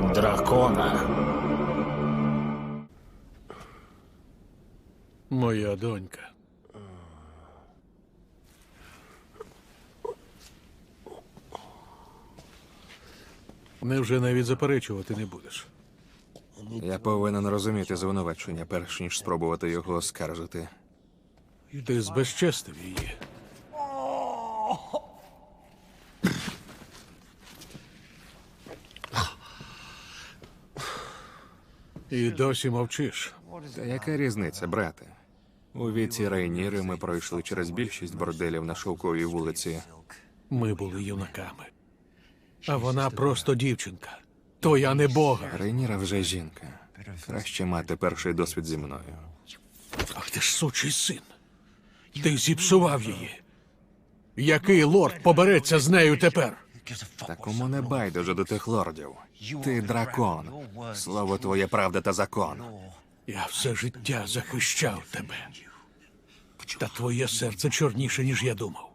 дракона. Моя донька. Невже навіть заперечувати не будеш? Я повинен розуміти звинувачення, перш ніж спробувати його оскаржити. Ти збезчестив її. І досі мовчиш. Та яка різниця, брате? У віці Рейніри ми пройшли через більшість борделів на шовковій вулиці. Ми були юнаками. А вона просто дівчинка. То я не Бога. Рейніра вже жінка. Краще мати перший досвід зі мною. Ах ти ж сучий син. Ти зіпсував її. Який лорд побереться з нею тепер? Та кому не байдуже до тих лордів? Ти дракон. Слово твоє правда та закон. Я все життя захищав тебе. Та твоє серце чорніше, ніж я думав.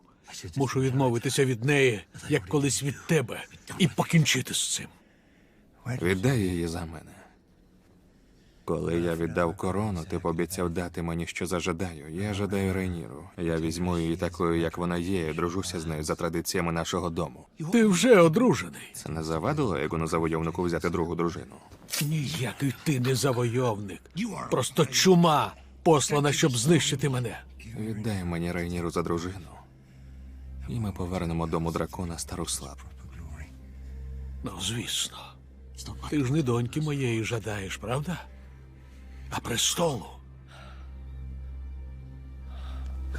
Мушу відмовитися від неї, як колись від тебе, і покінчити з цим. Віддай її за мене. Коли я віддав корону, ти пообіцяв дати мені, що зажадаю. Я жадаю Рейніру. Я візьму її такою, як вона є, і дружуся з нею за традиціями нашого дому. Ти вже одружений. Це не завадило Егону завойовнику взяти другу дружину. Ніякий ти не завойовник. Просто чума, послана, щоб знищити мене. Віддай мені Рейніру за дружину. І ми повернемо дому дракона стару славу. Ну, звісно. Ти ж не доньки моєї жадаєш, правда? А престолу.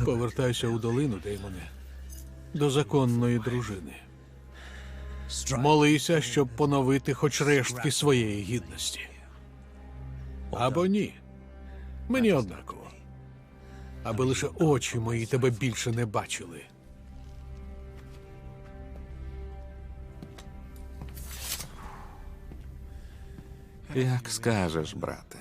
Повертайся у долину, Деймоне, до законної дружини. Молися, щоб поновити хоч рештки своєї гідності. Або ні. Мені однаково. Аби лише очі мої тебе більше не бачили. Як скажеш, брате.